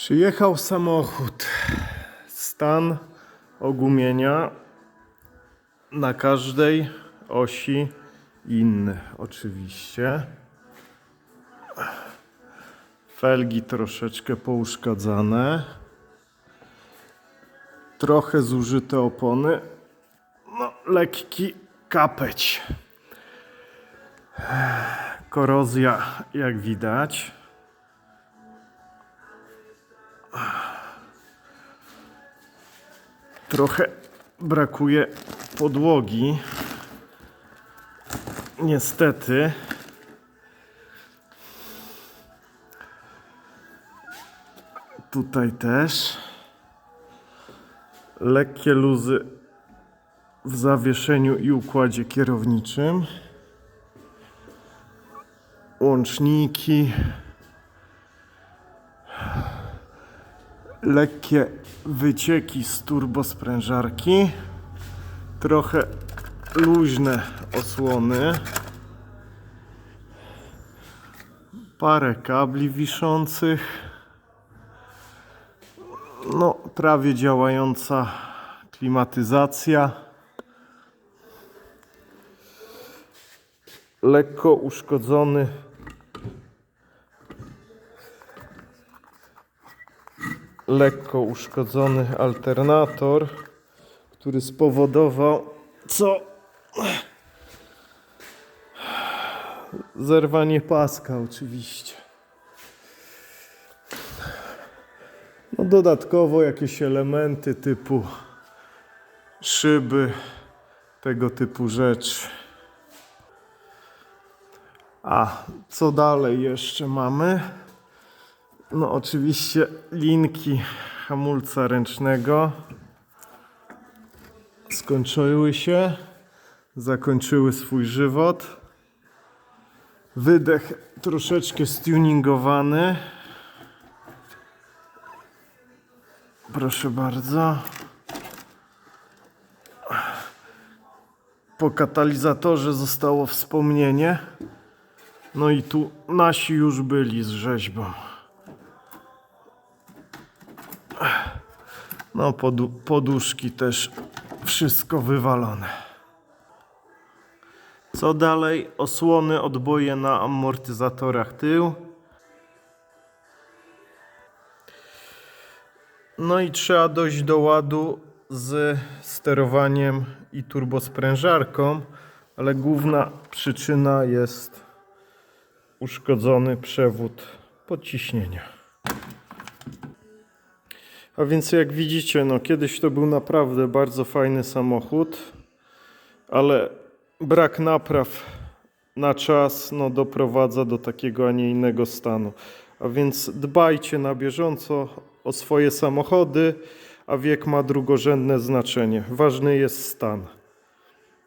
Przyjechał samochód. Stan ogumienia na każdej osi inny, oczywiście. Felgi troszeczkę pouszkadzane. Trochę zużyte opony. No, lekki kapeć. Korozja, jak widać. Trochę brakuje podłogi. Niestety. Tutaj też. Lekkie luzy w zawieszeniu i układzie kierowniczym. Łączniki. Lekkie wycieki z turbosprężarki, trochę luźne osłony, parę kabli wiszących, no prawie działająca klimatyzacja, lekko uszkodzony lekko uszkodzony alternator, który spowodował co? Zerwanie paska oczywiście. No dodatkowo jakieś elementy typu szyby, tego typu rzeczy. A co dalej jeszcze mamy? No oczywiście linki hamulca ręcznego skończyły się, zakończyły swój żywot. Wydech troszeczkę stuningowany. Proszę bardzo. Po katalizatorze zostało wspomnienie. No i tu nasi już byli z rzeźbą. No, podu poduszki też wszystko wywalone. Co dalej? Osłony, odboje na amortyzatorach tył. No i trzeba dojść do ładu z sterowaniem i turbosprężarką, ale główna przyczyna jest uszkodzony przewód podciśnienia. A więc jak widzicie, no kiedyś to był naprawdę bardzo fajny samochód, ale brak napraw na czas no, doprowadza do takiego, a nie innego stanu. A więc dbajcie na bieżąco o swoje samochody, a wiek ma drugorzędne znaczenie. Ważny jest stan.